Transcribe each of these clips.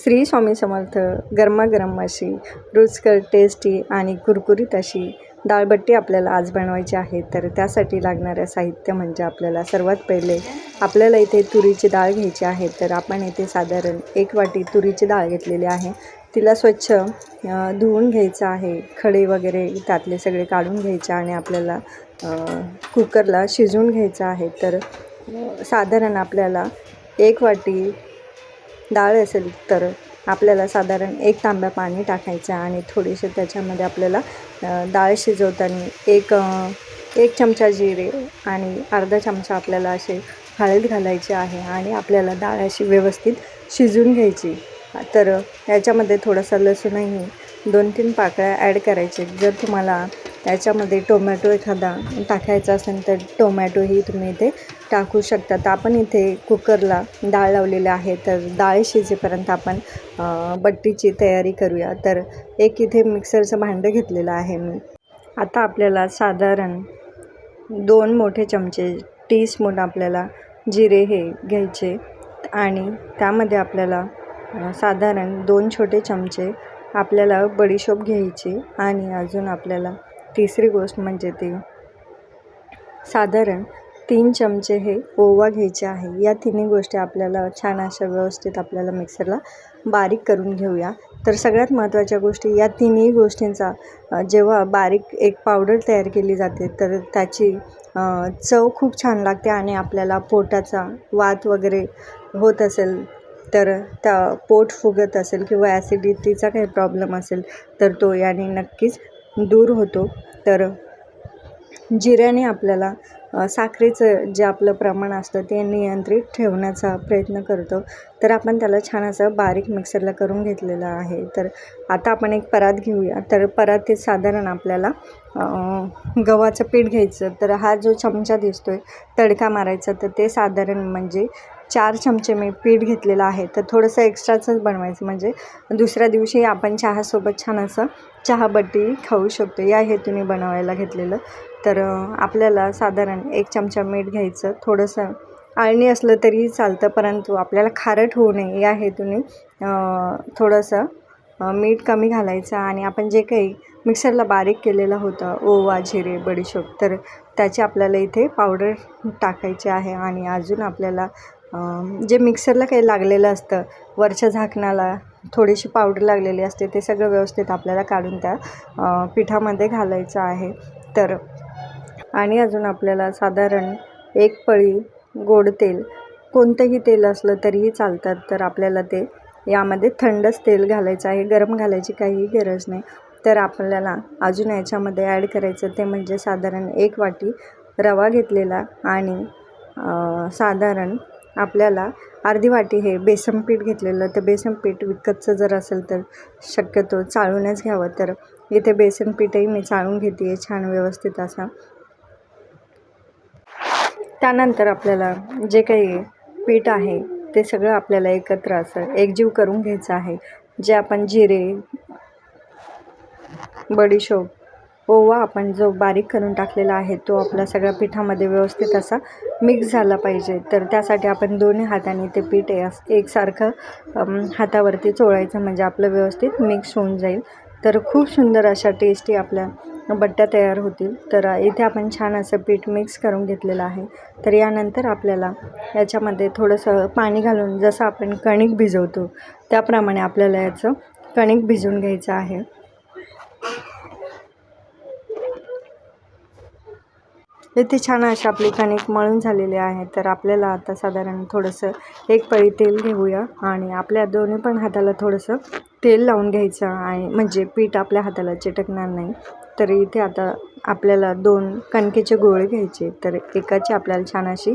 श्री स्वामी समर्थ गरमागरम अशी रुचकर टेस्टी आणि कुरकुरीत अशी डाळबट्टी आपल्याला आज बनवायची आहे. तर त्यासाठी लागणारं साहित्य म्हणजे आपल्याला सर्वात पहिले आपल्याला इथे तुरीची डाळ घ्यायची आहे. तर आपण इथे साधारण एक वाटी तुरीची डाळ घेतलेली आहे. तिला स्वच्छ धुवून घ्यायचं आहे. खडे वगैरे त्यातले सगळे काढून घ्यायचे आणि आपल्याला कुकरला शिजवून घ्यायचं आहे. तर साधारण आपल्याला एक वाटी डाळ असेल तर आपल्याला साधारण एक तांब्या पाणी टाकायचं आणि थोडीशी त्याच्यामध्ये आपल्याला डाळ शिजवताना एक एक चमचा जिरे आणि अर्धा चमचा आपल्याला असे हळद घालायची आहे आणि आपल्याला डाळ अशी व्यवस्थित शिजवून घ्यायची. तर याच्यामध्ये थोडासा लसूणही दोन तीन पाकळ्या ॲड करायचे. जर तुम्हाला त्याच्यामध्ये टोमॅटो एखादा टाकायचा असेल तर टोमॅटोही तुम्ही इथे टाकू शकतात आपण इथे कुकरला डाळ लावलेली आहे. तर डाळ शिजेपर्यंत आपण बट्टीची तयारी करूया. तर एक इथे मिक्सरचं भांडं घेतलेलं आहे मी. आता आपल्याला साधारण दोन मोठे चमचे टी स्पून आपल्याला जिरे हे घ्यायचे आणि त्यामध्ये आपल्याला साधारण दोन छोटे चमचे आपल्याला बडीशोप घ्यायची आणि अजून आपल्याला तिसरी गोष्ट म्हणजे ती साधारण तीन चमचे हे ओवा घ्यायचे आहे. या तिन्ही गोष्टी आपल्याला छान अशा व्यवस्थित आपल्याला मिक्सरला बारीक करून घेऊया. तर सगळ्यात महत्त्वाच्या गोष्टी या तिन्ही गोष्टींचा जेव्हा बारीक एक पावडर तयार केली जाते तर त्याची चव खूप छान लागते आणि आपल्याला पोटाचा वात वगैरे होत असेल तर त्या पोट फुगत असेल किंवा ॲसिडिटीचा काही प्रॉब्लेम असेल तर तो याने नक्कीच दूर होतो. तर जिऱ्याने आपल्याला साखरेचं जे आपलं प्रमाण असतं ते नियंत्रित ठेवण्याचा प्रयत्न करतो. तर आपण त्याला छान असं बारीक मिक्सरला करून घेतलेलं आहे. तर आता आपण एक परात घेऊया. तर परातीत साधारण आपल्याला गव्हाचं पीठ घ्यायचं. तर हा जो चमचा दिसतो आहे तडका मारायचा तर ते साधारण म्हणजे चार चमचे मी पीठ घेतलेलं आहे. तर थोडंसं एक्स्ट्राचंच बनवायचं. म्हणजे दुसऱ्या दिवशी आपण चहासोबत छान असं चहाबट्टी खाऊ शकतो. या हेतूने बनवायला घेतलेलं. तर आपल्याला साधारण एक चमचा मीठ घ्यायचं. थोडंसं आळणी असलं तरी चालतं. परंतु आपल्याला खारट होऊ नये. या हेतूने थोडंसं मीठ कमी घालायचं आणि आपण जे काही मिक्सरला बारीक केलेलं होतं ओवा जिरे बडीशोप तर त्याची आपल्याला इथे पावडर टाकायची आहे आणि अजून आपल्याला जे मिक्सरला काही लागलेलं असतं वरच्या झाकणाला थोडीशी पावडर लागलेली असते ते सगळं व्यवस्थित आपल्याला काढून त्या पिठामध्ये घालायचं आहे. तर आणि अजून आपल्याला साधारण एक पळी गोड तेल कोणतंही तेल असलं तरीही चालतात. तर आपल्याला ते यामध्ये थंडच तेल घालायचं आहे गरम घालायची काहीही गरज नाही. तर आपल्याला अजून याच्यामध्ये ॲड करायचं ते म्हणजे साधारण एक वाटी रवा घेतलेला आणि साधारण आपल्याला अर्धी वाटी हे बेसन पीठ घेतलेलं तर बेसन पीठ विकतचं जर असेल तर शक्यतो चाळूनच घ्यावं. तर इथे बेसन पीठही मी चाळून घेते आहे छान व्यवस्थित असा. त्यानंतर आपल्याला जे काही पीठ आहे ते सगळं आपल्याला एकत्र असं एकजीव करून घ्यायचं आहे. जे आपण जिरे बडीशोप ओवा आपण जो बारीक करून टाकलेला आहे तो आपला सगळ्या पिठामध्ये व्यवस्थित असा मिक्स झाला पाहिजे. तर त्यासाठी आपण दोन्ही हाताने ते पीठ आहे असं एकसारखं हातावरती चोळायचं म्हणजे आपलं व्यवस्थित मिक्स होऊन जाईल. तर खूप सुंदर अशा टेस्टी आपल्या बट्ट्या तयार होतील. तर इथे आपण छान असं पीठ मिक्स करून घेतलेलं आहे. तर यानंतर आपल्याला याच्यामध्ये थोडंसं पाणी घालून जसं आपण कणिक भिजवतो त्याप्रमाणे आपल्याला याचं कणिक भिजवून घ्यायचं आहे. इथे छान असे आपली कणिक मळून झालेली आहे. तर आपल्याला आता साधारण थोडंसं एक पळी तेल घेऊया आणि आपल्या दोन्ही पण हाताला थोडंसं तेल लावून घ्यायचं आणि म्हणजे पीठ आपल्या हाताला चिटकणार नाही. तर इथे आता आपल्याला दोन कणकेचे गोळे घ्यायचे. तर एकाची आपल्याला छान अशी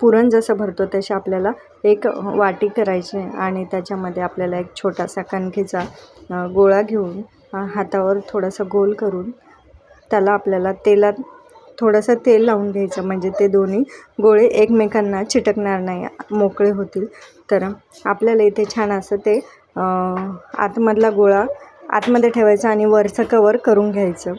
पुरण जसं भरतो तसे आपल्याला एक वाटी करायची आणि त्याच्यामध्ये आपल्याला एक छोटासा कणकेचा गोळा घेऊन हातावर थोडासा गोल करून त्याला आपल्याला तेलात थोडंसं तेल लावून घ्यायचं. म्हणजे ते दोन्ही गोळे एकमेकांना चिटकणार नाही. मोकळे होतील. तर आपल्याला इथे छान असं ते आतमधला गोळा आतमध्ये ठेवायचा आणि वरचं कवर करून घ्यायचं.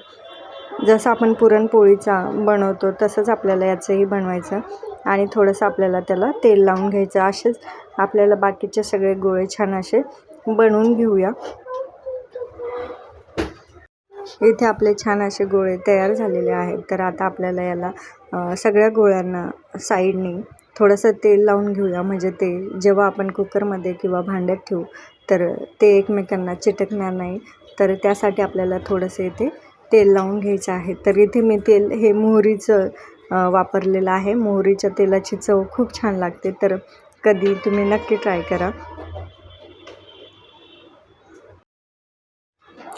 जसं आपण पुरणपोळीचा बनवतो तसंच आपल्याला याचंही बनवायचं. आणि थोडंसं आपल्याला त्याला तेल लावून घ्यायचं. असेच आपल्याला बाकीचे सगळे गोळे छान असे बनवून घेऊया. इथे आपले छान असे गोळे तयार झालेले आहेत. तर आता आपल्याला याला सगळ्या गोळ्यांना साईडने थोडंसं तेल लावून घेऊया. म्हणजे ते जेव्हा आपण कुकरमध्ये किंवा भांड्यात ठेवू तर ते एकमेकांना चिटकणार नाही. तर त्यासाठी आपल्याला थोडंसं इथे तेल लावून घ्यायचं आहे. तर इथे मी तेल हे मोहरीचं वापरलेलं आहे. मोहरीच्या तेलाची चव खूप छान लागते. तर कधी तुम्ही नक्की ट्राय करा.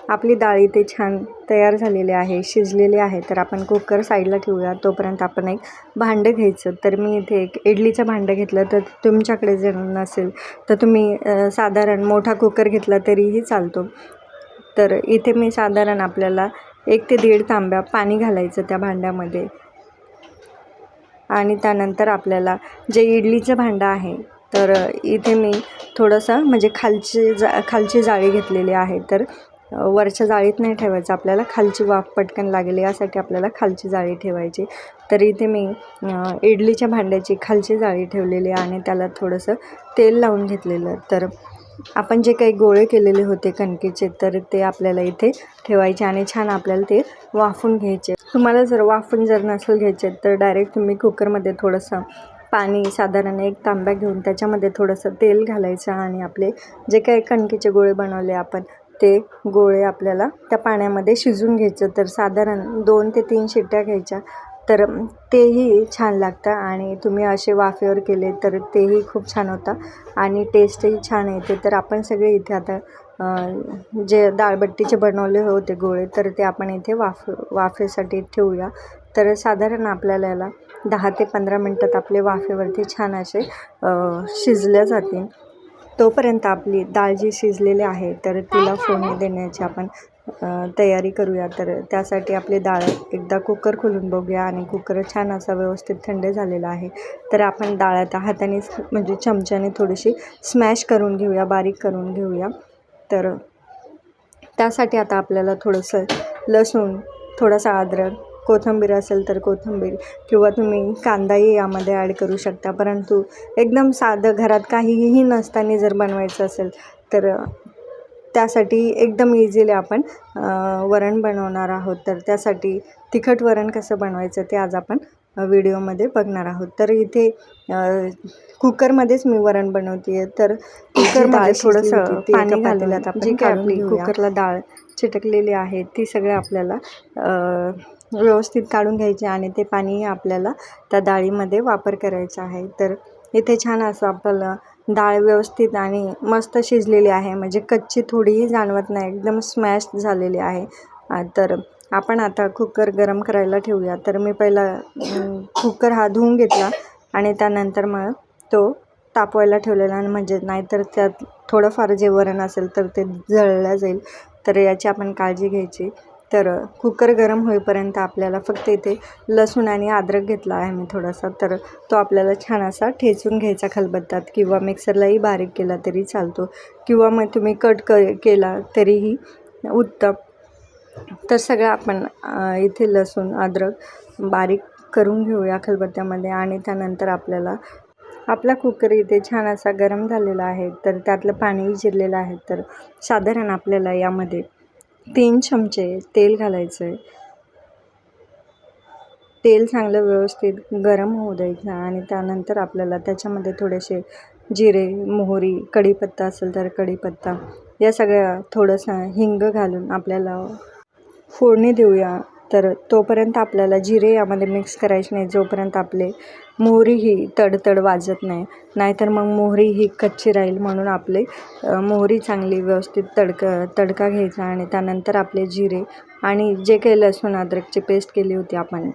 आपली डाळ इथे छान तयार झालेली आहे शिजलेली आहे. तर आपण कुकर साईडला ठेवूया. तोपर्यंत आपण एक भांडं घ्यायचं. तर मी इथे एक इडलीचं भांडं घेतलं. तर तुमच्याकडे जर नसेल तर तुम्ही साधारण मोठा कुकर घेतला तरीही चालतो. तर इथे मी साधारण आपल्याला एक ते दीड तांब्या पाणी घालायचं त्या भांड्यामध्ये. आणि त्यानंतर आपल्याला जे इडलीचं भांडं आहे तर इथे मी थोडंसं म्हणजे खालची जा खालची जाळी घेतलेली आहे. तर वरच्या जाळीत नाही ठेवायचं. आपल्याला खालची वाफ पटकन लागेल यासाठी आपल्याला खालची जाळी ठेवायची. तर इथे मी इडलीच्या भांड्याची खालची जाळी ठेवलेली आहे आणि त्याला थोडंसं तेल लावून घेतलेलं. तर आपण जे काही गोळे केलेले होते कणकेचे तर ते आपल्याला इथे ठेवायचे आणि छान आपल्याला ते वाफून घ्यायचे. तुम्हाला जर वाफून जर नसेल घ्यायचे तर डायरेक्ट तुम्ही कुकरमध्ये थोडंसं पाणी साधारण एक तांब्या घेऊन त्याच्यामध्ये थोडंसं तेल घालायचं आणि आपले जे काही कणकेचे गोळे बनवले आपण ते गोळे आपल्याला त्या पाण्यामध्ये शिजून घ्यायचं. तर साधारण दोन ते तीन शिट्ट्या घ्यायच्या. तर तेही छान लागतं आणि तुम्ही असे वाफेवर केले तर तेही खूप छान होतं आणि टेस्टही छान येते. तर आपण सगळे इथे आता जे डाळबट्टीचे बनवले होते गोळे तर ते आपण इथे वाफ वाफेसाठी ठेवूया. तर साधारण आपल्याला याला दहा ते पंधरा मिनटात आपले वाफेवरती छान असे शिजल्या जातील. तोपर्यंत आपली डाळ जी शिजलेली आहे तर तिला फोडणी देण्याची आपण तयारी करूया. तर त्यासाठी आपली डाळ एकदा कुकर खोलून बघूया आणि कुकर छान असा व्यवस्थित थंड झालेला आहे. तर आपण डाळ आता हाताने म्हणजे चमच्याने थोडीशी स्मॅश करून घेऊया बारीक करून घेऊया. तर त्यासाठी आता आपल्याला थोडंसं लसूण थोडासा अद्रक कोथिंबीर असेल तर कोथिंबीर किंवा तुम्ही कांदाही यामध्ये ॲड करू शकता. परंतु एकदम साधं घरात काहीही नसताना जर बनवायचं असेल तर त्यासाठी एकदम इझिली आपण वरण बनवणार आहोत. तर त्यासाठी तिखट वरण कसं बनवायचं ते आज आपण व्हिडिओमध्ये बघणार आहोत. तर इथे कुकरमध्येच मी वरण बनवते आहे तर कुकरमध्ये थोडंसं पाणी घालून आपण जी काय आपली कुकरला डाळ चिटकलेली आहे ती सगळं आपल्याला व्यवस्थित काढून घ्यायची आणि ते पाणी आपल्याला त्या डाळीमध्ये वापर करायचा आहे. तर इथे छान असं आपल्याला डाळ व्यवस्थित आणि मस्त शिजलेली आहे. म्हणजे कच्ची थोडीही जाणवत नाही. एकदम स्मॅश झालेली आहे. तर आपण आता कुकर गरम करायला ठेवूया. तर मी पहिला कुकर हा धुवून घेतला आणि त्यानंतर मग तो तापवायला ठेवलेला आणि म्हणजे नाहीतर त्यात थोडंफार जे वरण असेल तर ते जळलं जाईल. तर याची आपण काळजी घ्यायची. तर कुकर गरम होईपर्यंत आपल्याला फक्त इथे लसूण आणि अद्रक घेतला आहे मी थोडासा. तर तो आपल्याला छान असा ठेचून घ्यायचा खलबत्तात किंवा मिक्सरलाही बारीक केला तरी चालतो किंवा मग तुम्ही कट क केला तरीही उत्तम. तर सगळं आपण इथे लसूण अद्रक बारीक करून घेऊया खलबत्त्यामध्ये आणि त्यानंतर आपल्याला आपला कुकर इथे छान असा गरम झालेला आहे. तर त्यातलं पाणीही जिरलेलं आहे. तर साधारण आपल्याला यामध्ये तीन चमचे तेल घालायचं आहे तेल चांगलं व्यवस्थित गरम होऊ द्यायचं आणि त्यानंतर आपल्याला त्याच्यामध्ये थोडेसे जिरे मोहरी कढीपत्ता असेल तर कढीपत्ता या सगळ्या थोडंसं हिंग घालून आपल्याला फोडणी देऊया. तर तोपर्यंत आपल्याला जिरे यामध्ये मिक्स करायचे नाही जोपर्यंत आपले मोहरी ही तडतड वाजत नाही. नाहीतर मग मोहरी ही कच्ची राहील म्हणून आपले मोहरी चांगली व्यवस्थित तडक तडका घ्यायचा आणि त्यानंतर आपले जिरे आणि जे काही लसूण अद्रकची पेस्ट केली होती आपण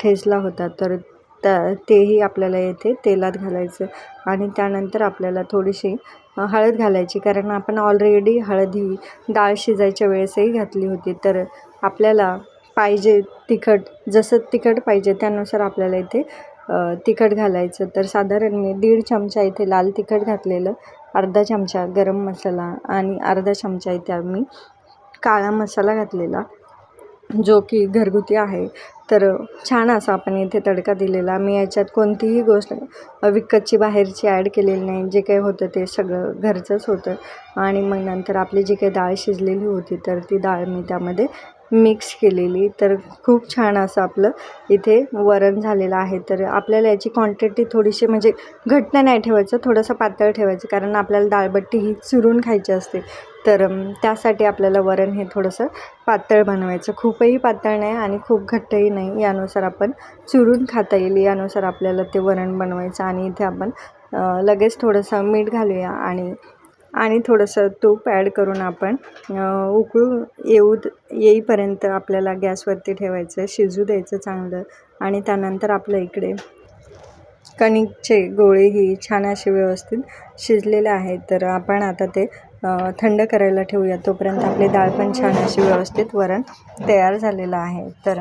ठेचला होता तर त्या तेही आपल्याला येथे तेलात घालायचं आणि त्यानंतर आपल्याला थोडीशी हळद घालायची. कारण आपण ऑलरेडी हळद ही डाळ शिजायच्या वेळेसही घातली होती. तर आपल्याला पाहिजे तिखट जसं तिखट पाहिजे त्यानुसार आपल्याला इथे तिखट घालायचं. तर साधारण मी दीड चमचा इथे लाल तिखट घातलेलं अर्धा चमचा गरम मसाला आणि अर्धा चमचा इथे आम्ही काळा मसाला घातलेला जो की घरगुती आहे. तर छान असा आपण इथे तडका दिलेला. मी याच्यात कोणतीही गोष्ट विकतची बाहेरची ॲड केलेली नाही. जे काही होतं ते सगळं घरचंच होतं. आणि मग नंतर आपली जी काही डाळ शिजलेली होती तर ती डाळ मी त्यामध्ये मिक्स केलेली. तर खूप छान असं आपलं इथे वरण झालेलं आहे. तर आपल्याला याची क्वांटिटी थोडीशी म्हणजे घट्ट नाही ठेवायचं थोडंसं पातळ ठेवायचं. कारण आपल्याला डाळबट्टी ही चुरून खायची असते. तर त्यासाठी आपल्याला वरण हे थोडंसं पातळ बनवायचं. खूपही पातळ नाही आणि खूप घट्टही नाही. यानुसार आपण चुरून खाता येईल. यानुसार आपल्याला ते वरण बनवायचं. आणि इथे आपण लगेच थोडंसं मीठ घालूया आणि आणि थोडंसं तूप ॲड करून आपण उकळू येऊ येईपर्यंत आपल्याला गॅसवरती ठेवायचं शिजू द्यायचं चांगलं आणि त्यानंतर आपल्या इकडे कणिकचे गोळे ही छान असे व्यवस्थित शिजलेले आहेत. तर आपण आता ते थंड करायला ठेवूया. तोपर्यंत आपली डाळ पण छान अशी व्यवस्थित वरण तयार झालेलं आहे. तर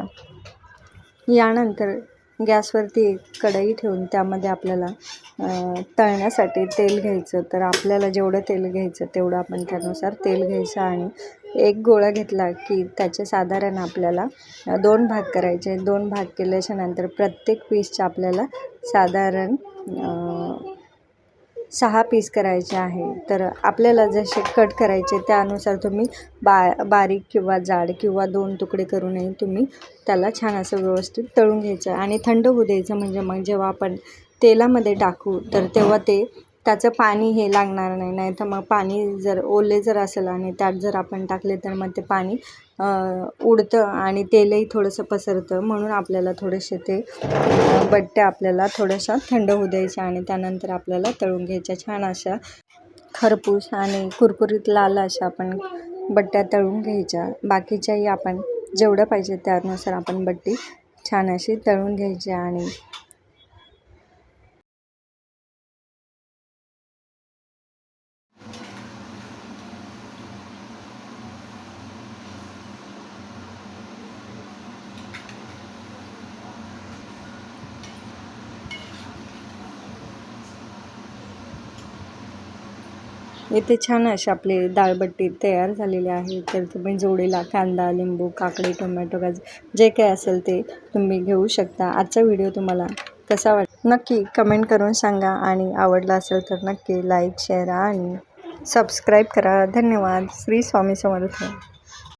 यानंतर गॅसवरती एक कढई ठेवून त्यामध्ये आपल्याला तळण्यासाठी तेल घ्यायचं. तर आपल्याला जेवढं तेल घ्यायचं तेवढं आपण त्यानुसार तेल घ्यायचं आणि एक गोळा घेतला की त्याचे साधारण आपल्याला दोन भाग करायचे. दोन भाग केल्याच्यानंतर प्रत्येक पीसचे आपल्याला साधारण सहा पीस करायचे आहे. तर आपल्याला जसे कट करायचे त्यानुसार तुम्ही बा बारीक किंवा जाड किंवा दोन तुकडे करूनही तुम्ही त्याला छान असं व्यवस्थित तळून घ्यायचं आणि थंड होऊ द्यायचं. म्हणजे मग जेव्हा आपण तेलामध्ये टाकू तर तेव्हा ते त्याचं पाणी हे लागणार नाही. नाही तर मग पाणी जर ओले जर असेल आणि त्यात जर आपण टाकले तर मग ते पाणी उडतं आणि तेलही थोडंसं पसरतं. म्हणून आपल्याला थोडेसे ते बट्ट्या आपल्याला थोड्याशा थंड होऊ द्यायच्या आणि त्यानंतर आपल्याला तळून घ्यायच्या छान अशा खरपूस आणि कुरकुरीत लाल अशा आपण बट्ट्या तळून घ्यायच्या. बाकीच्याही आपण जेवढं पाहिजे त्यानुसार आपण बट्टी छान अशी तळून घ्यायची आणि इथे छान अशी आपली डाळबट्टी तयार झालेली आहे. तर तुम्ही जोडीला कांदा लिंबू काकडी टोमॅटो गाजर जे काही असेल ते तुम्ही घेऊ शकता. आजचा व्हिडिओ तुम्हाला कसा वाट नक्की कमेंट करून सांगा आणि आवडला असेल तर नक्की लाईक शेअर आणि सबस्क्राईब करा. धन्यवाद. श्री स्वामी समर्थ.